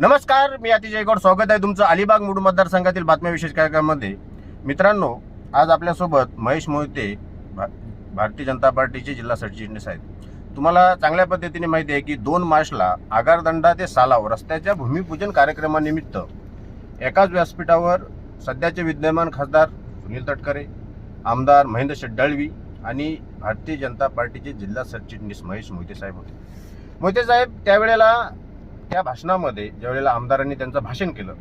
नमस्कार मी अतिशय गौड स्वागत आहे तुमचं अलिबाग मुड मतदारसंघातील बातम्या विशेष कार्यक्रमामध्ये. मित्रांनो आज आपल्यासोबत महेश मोहिते भा भारतीय जनता पार्टीचे जिल्हा सरचिटणीस आहेत. तुम्हाला चांगल्या पद्धतीने माहिती आहे की दोन मार्चला आगारदंडा ते सालाव रस्त्याच्या भूमिपूजन कार्यक्रमानिमित्त एकाच व्यासपीठावर सध्याचे विद्यमान खासदार सुनील तटकरे आमदार महेंद्र शेड्डाळवी आणि भारतीय जनता पार्टीचे जिल्हा सरचिटणीस महेश मोहिते साहेब होते. मोहिते साहेब त्यावेळेला त्या भाषणामध्ये ज्यावेळेला आमदारांनी त्यांचं भाषण केलं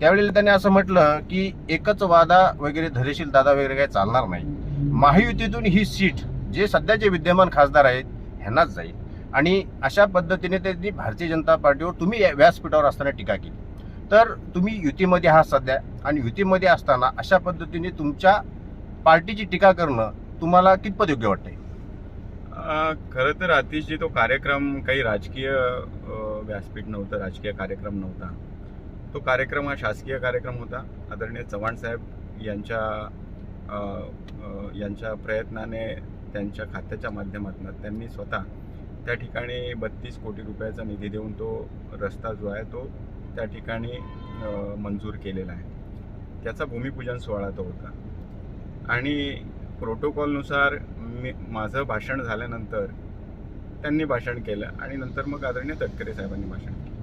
त्यावेळेला त्यांनी असं म्हटलं की एकच वादा वगैरे धरेशील दादा वगैरे काही चालणार नाही. महायुतीतून ही सीट जे सध्याचे विद्यमान खासदार आहेत ह्यांनाच जाईल. आणि अशा पद्धतीने त्यांनी भारतीय जनता पार्टीवर तुम्ही या व्यासपीठावर असताना टीका केली. तर तुम्ही युतीमध्ये आहात सध्या आणि युतीमध्ये असताना अशा पद्धतीने तुमच्या पार्टीची टीका करणं तुम्हाला कितपत योग्य वाटतं खरं तर अतिशय तो कार्यक्रम काही राजकीय व्यासपीठ नव्हतं राजकीय कार्यक्रम नव्हता. तो कार्यक्रम हा शासकीय कार्यक्रम होता. आदरणीय चव्हाण साहेब यांच्या यांच्या प्रयत्नाने त्यांच्या खात्याच्या माध्यमातून त्यांनी स्वतः त्या ठिकाणी बत्तीस कोटी रुपयाचा निधी देऊन तो रस्ता जो आहे तो त्या ठिकाणी मंजूर केलेला आहे. त्याचा भूमिपूजन सोहळा तो होता. आणि प्रोटोकॉलनुसार मी माझं भाषण झाल्यानंतर त्यांनी भाषण केलं आणि नंतर मग आदरणीय तटकरे साहेबांनी भाषण केलं.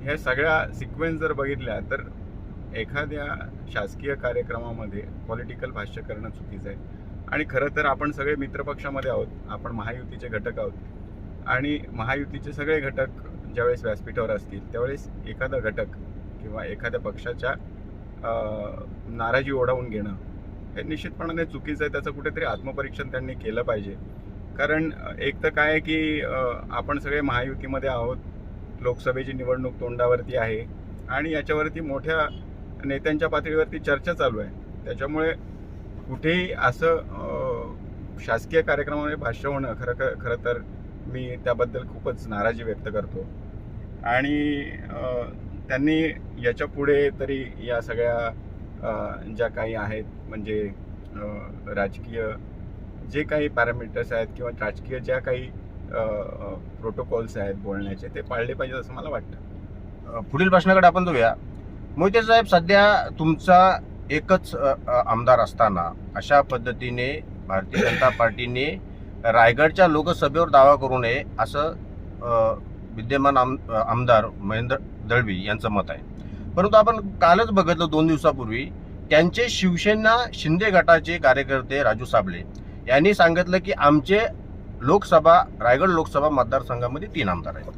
ह्या सगळ्या सिक्वेन्स जर बघितल्या तर एखाद्या शासकीय कार्यक्रमामध्ये पॉलिटिकल भाष्य करणं चुकीचं आहे. आणि खरं तर आपण सगळे मित्रपक्षामध्ये आहोत आपण महायुतीचे घटक आहोत. आणि महायुतीचे सगळे घटक ज्यावेळेस व्यासपीठावर असतील त्यावेळेस एखादा घटक किंवा एखाद्या पक्षाच्या नाराजी ओढावून घेणं हे निश्चितपणाने चुकीचं आहे. त्याचं कुठेतरी आत्मपरीक्षण त्यांनी केलं पाहिजे. कारण एक तर काय आहे की आपण सगळे महायुतीमध्ये आहोत. लोकसभेची निवडणूक तोंडावरती आहे. आणि याच्यावरती मोठ्या नेत्यांच्या पातळीवरती चर्चा चालू आहे. त्याच्यामुळे कुठेही असं शासकीय कार्यक्रमामध्ये भाष्य होणं खरं खरं तर मी त्याबद्दल खूपच नाराजी व्यक्त करतो. आणि त्यांनी याच्यापुढे तरी या सगळ्या ज्या काही आहेत म्हणजे राजकीय जे काही पॅरामीटर्स आहेत किंवा राजकीय ज्या काही प्रोटोकॉल्स आहेत बोलण्याचे ते पाळले पाहिजेत असं मला वाटतं. पुढील प्रश्नाकडे आपण जाऊया. मोहिते साहेब सध्या तुमचा एकच आमदार असताना अशा पद्धतीने भारतीय जनता पार्टीने रायगडच्या लोकसभेवर दावा करू नये असं विद्यमान आम आमदार महेंद्र दळवी यांचं मत आहे. परंतु आपण कालच बघितलं दोन दिवसापूर्वी त्यांचे शिवसेना शिंदे गटाचे कार्यकर्ते राजू साबळे यांनी सांगितलं की आमचे लोकसभा रायगड लोकसभा मतदारसंघामध्ये तीन आमदार आहेत.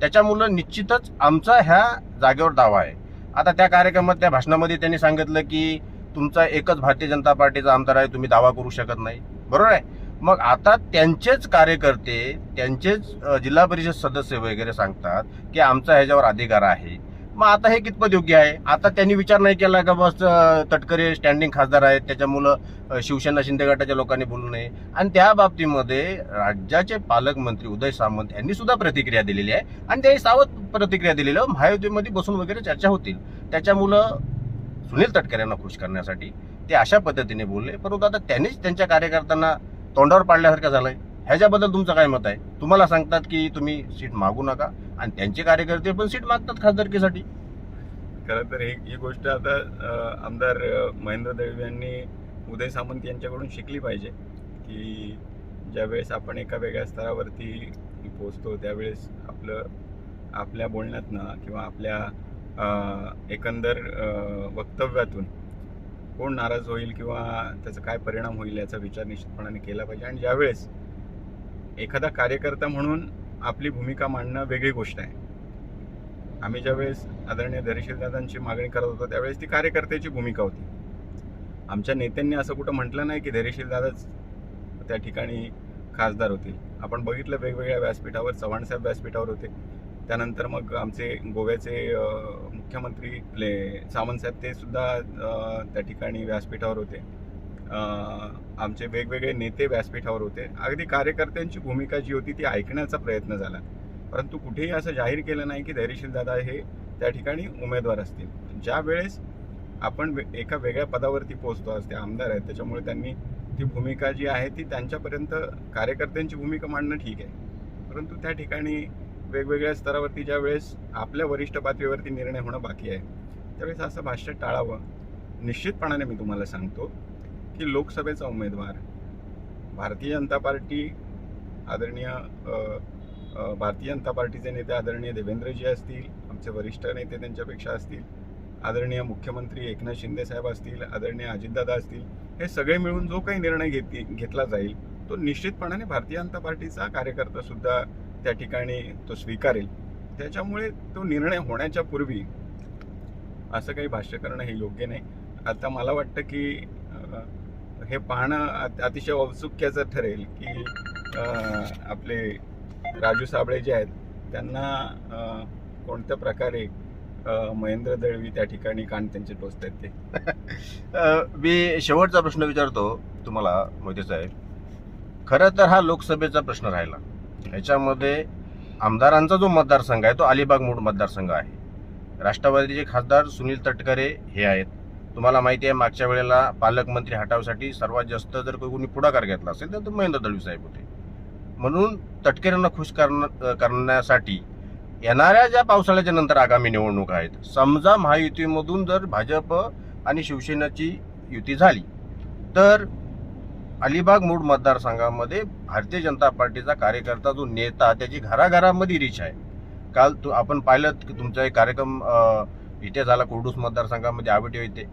त्याच्यामुळं निश्चितच आमचा ह्या जागेवर दावा आहे. आता त्या कार्यक्रमात त्या भाषणामध्ये त्यांनी सांगितलं की तुमचा एकच भारतीय जनता पार्टीचा आमदार आहे तुम्ही दावा करू शकत नाही. बरोबर आहे? मग आता त्यांचेच कार्यकर्ते त्यांचेच जिल्हा परिषद सदस्य वगैरे सांगतात की आमचा ह्याच्यावर अधिकार आहे. मग आता हे कितपत योग्य आहे? आता त्यांनी विचार नाही केला का बस तटकरे स्टँडिंग खासदार आहेत त्याच्यामुळं शिवसेना शिंदे गटाच्या लोकांनी बोलू नये. आणि त्या बाबतीमध्ये राज्याचे पालकमंत्री उदय सामंत यांनी सुद्धा प्रतिक्रिया दिलेली आहे. आणि त्यांनी सावध प्रतिक्रिया दिलेलं महायुतीमध्ये बसून वगैरे चर्चा होतील. त्याच्यामुळं सुनील तटकरे यांना खुश करण्यासाठी ते अशा पद्धतीने बोलले. परंतु आता त्यांनीच त्यांच्या कार्यकर्त्यांना तोंडावर पाडल्यासारखं झालंय. ह्याच्याबद्दल तुमचं काय मत आहे? तुम्हाला सांगतात की तुम्ही सीट मागू नका. आणि त्यांचे कार्यकर्ते पण सीट मागतात खासदारकीसाठी. खरं तर ही ही गोष्ट आता आमदार महेंद्र दळवी यांनी उदय सामंत यांच्याकडून शिकली पाहिजे की ज्यावेळेस आपण एका वेगळ्या स्तरावरती पोचतो त्यावेळेस आपलं आपल्या बोलण्यातनं किंवा आपल्या एकंदर वक्तव्यातून कोण नाराज होईल किंवा त्याचा काय परिणाम होईल याचा विचार निश्चितपणाने केला पाहिजे. आणि ज्यावेळेस एखादा कार्यकर्ता म्हणून आपली भूमिका मांडणं वेगळी गोष्ट आहे. आम्ही ज्यावेळेस आदरणीय धैर्यशीलदादांची मागणी करत होतो त्यावेळेस ती कार्यकर्त्याची भूमिका होती. आमच्या नेत्यांनी असं कुठं म्हटलं नाही की धैर्यशीलदादाच त्या ठिकाणी खासदार होतील आपण बघितलं वेगवेगळ्या व्यासपीठावर चव्हाणसाहेब व्यासपीठावर होते. त्यानंतर मग आमचे गोव्याचे मुख्यमंत्री आपले सावंतसाहेब ते सुद्धा त्या ठिकाणी व्यासपीठावर होते. आमचे वेगवेगळे नेते व्यासपीठावर होते. अगदी कार्यकर्त्यांची भूमिका जी होती ती ऐकण्याचा प्रयत्न झाला. परंतु कुठेही असं जाहीर केलं नाही की धैर्यशील दादा हे त्या ठिकाणी उमेदवार असतील. ज्या वेळेस आपण वे- एका वेगळ्या पदावरती पोहोचतो आज ते आमदार आहेत त्याच्यामुळे त्यांनी ती भूमिका जी आहे ती त्यांच्यापर्यंत कार्यकर्त्यांची भूमिका मांडणं ठीक आहे. परंतु त्या ठिकाणी वेगवेगळ्या स्तरावरती ज्या वेळेस आपल्या वरिष्ठ पातळीवरती निर्णय होणं बाकी आहे त्यावेळेस असं भाष्य टाळावं. निश्चितपणाने मी तुम्हाला सांगतो की लोकसभेचा उमेदवार भारतीय जनता पार्टी आदरणीय भारतीय जनता पार्टीचे नेते आदरणीय देवेंद्रजी असतील आमचे वरिष्ठ नेते त्यांच्यापेक्षा असतील आदरणीय मुख्यमंत्री एकनाथ शिंदे साहेब असतील आदरणीय अजितदादा असतील हे सगळे मिळून जो काही निर्णय घेतली घेतला जाईल तो निश्चितपणाने भारतीय जनता पार्टीचा कार्यकर्ता सुद्धा त्या ठिकाणी तो स्वीकारेल. त्याच्यामुळे तो निर्णय होण्याच्या पूर्वी असं काही भाष्य करणं हे योग्य नाही. आता मला वाटतं की हे पाहणं अतिशय औत्सुक्याचं ठरेल की आपले राजू साबळे जे आहेत त्यांना कोणत्या प्रकारे महेंद्र दळवी त्या ठिकाणी कान त्यांचे टोचत आहेत ते मी शेवटचा प्रश्न विचारतो तुम्हाला मोदी साहेब खरं तर हा लोकसभेचा प्रश्न राहिला. ह्याच्यामध्ये आमदारांचा जो मतदारसंघ आहे तो अलिबाग मूळ मतदारसंघ आहे. राष्ट्रवादीचे खासदार सुनील तटकरे हे आहेत. तुम्हाला माहिती आहे मागच्या वेळेला पालकमंत्री हटावसाठी सर्वात जास्त जर कोणी पुढाकार घेतला असेल तर महेंद्र दळवी साहेब होते. म्हणून तटकरेंना खुश करण करण्यासाठी येणाऱ्या ज्या पावसाळ्याच्या नंतर आगामी निवडणूक आहेत समजा महायुतीमधून जर भाजप आणि शिवसेनेची युती झाली तर अलिबाग मूळ मतदारसंघामध्ये भारतीय जनता पार्टीचा कार्यकर्ता जो नेता त्याची घराघरामध्ये रीच आहे. काल तू आपण पाहिलं की तुमचा एक कार्यक्रम इथे झाला कोडूस मतदारसंघामध्ये आवटे येते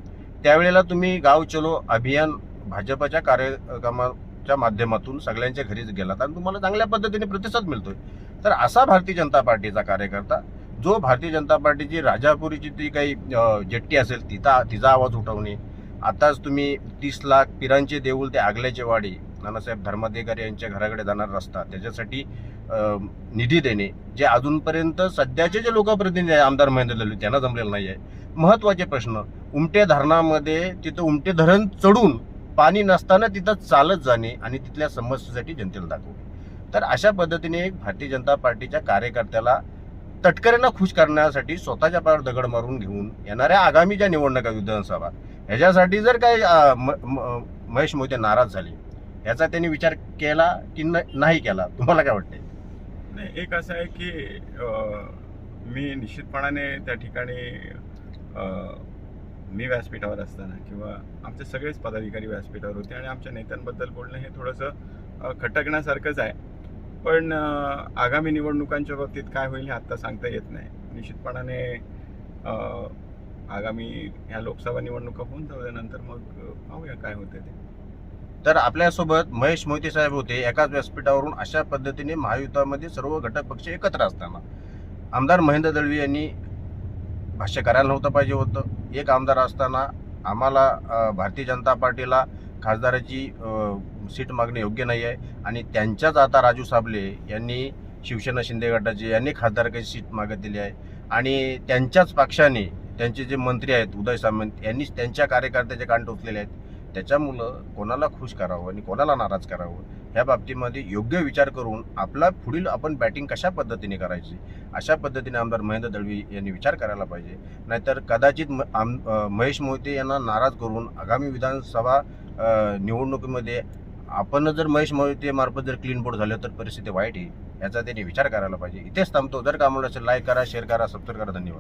त्यावेळेला तुम्ही गाव चलो अभियान भाजपच्या कार्यक्रमाच्या माध्यमातून सगळ्यांच्या घरीच गेलात आणि तुम्हाला चांगल्या पद्धतीने प्रतिसाद मिळतोय. तर असा भारतीय जनता पार्टीचा कार्यकर्ता जो भारतीय जनता पार्टीची राजापुरीची ती काही जेट्टी असेल तिचा तिचा आवाज उठवणे. आताच तुम्ही तीस लाख पिरांचे देऊळ ते आगल्याचे वाडी नानासाहेब धर्माधिकार यांच्या घराकडे जाणारा रस्ता त्याच्यासाठी निधी देणे जे अजूनपर्यंत सध्याचे जे लोकप्रतिनिधी आहे आमदार महेंद्र दलवी त्यांना जमलेलं नाही आहे महत्त्वाचे प्रश्न उमटे धरणामध्ये तिथं उमटे धरण चढून पाणी नसताना तिथं चालत जाणे आणि तिथल्या समस्येसाठी जनतेला दाखवणे. तर अशा पद्धतीने एक भारतीय जनता पार्टीच्या कार्यकर्त्याला तटकऱ्यांना खुश करण्यासाठी स्वतःच्या पायावर दगड मारून घेऊन येणाऱ्या आगामी ज्या निवडणुका विधानसभा ह्याच्यासाठी जर काही म- म- महेश मोहिते नाराज झाले याचा त्यांनी विचार केला की नाही केला? तुम्हाला काय वाटतंय? नाही एक असं आहे की मी निश्चितपणाने त्या ठिकाणी मी व्यासपीठावर असताना किंवा आमचे सगळेच पदाधिकारी व्यासपीठावर होते आणि आमच्या नेत्यांबद्दल बोलणं हे थोडंसं खटकण्यासारखंच आहे. पण आगामी निवडणुकांच्या बाबतीत काय होईल हे आत्ता सांगता येत नाही. निश्चितपणाने आगामी ह्या लोकसभा निवडणुका होऊन जाऊ मग पाहूया काय होते ते. तर आपल्यासोबत महेश मोहिते साहेब होते एकाच व्यासपीठावरून अशा पद्धतीने महायुतामध्ये सर्व घटक पक्ष एकत्र असताना. आमदार महेंद्र दळवी यांनी भाष्य करायला नव्हतं पाहिजे होतं. एक आमदार असताना आम्हाला भारतीय जनता पार्टीला खासदाराची सीट मागणे योग्य नाही आहे. आणि त्यांच्याच आता राजू साबले यांनी शिवसेना शिंदे गटाचे यांनी खासदारकाची सीट मागितलेली आहे. आणि त्यांच्याच पक्षाने त्यांचे जे मंत्री आहेत उदय सामंत यांनीच त्यांच्या कार्यकर्त्याचे कान टोचलेले आहेत. त्याच्यामुळं कोणाला खुश करावं आणि कोणाला नाराज करावं ह्या बाबतीमध्ये योग्य विचार करून आपला पुढील आपण बॅटिंग कशा पद्धतीने करायची अशा पद्धतीने आमदार महेंद्र दळवी यांनी विचार करायला पाहिजे. नाहीतर कदाचित म- आम महेश मोहिते यांना नाराज करून आगामी विधानसभा निवडणुकीमध्ये आपण जर महेश मोहिते मार्फत जर क्लीन बोर्ड झालं तर परिस्थिती वाईट येईल याचा त्यांनी विचार करायला पाहिजे. इथेच थांबतो. जर का आम्हाला लाईक करा शेअर करा सबस्क्राईब करा. धन्यवाद.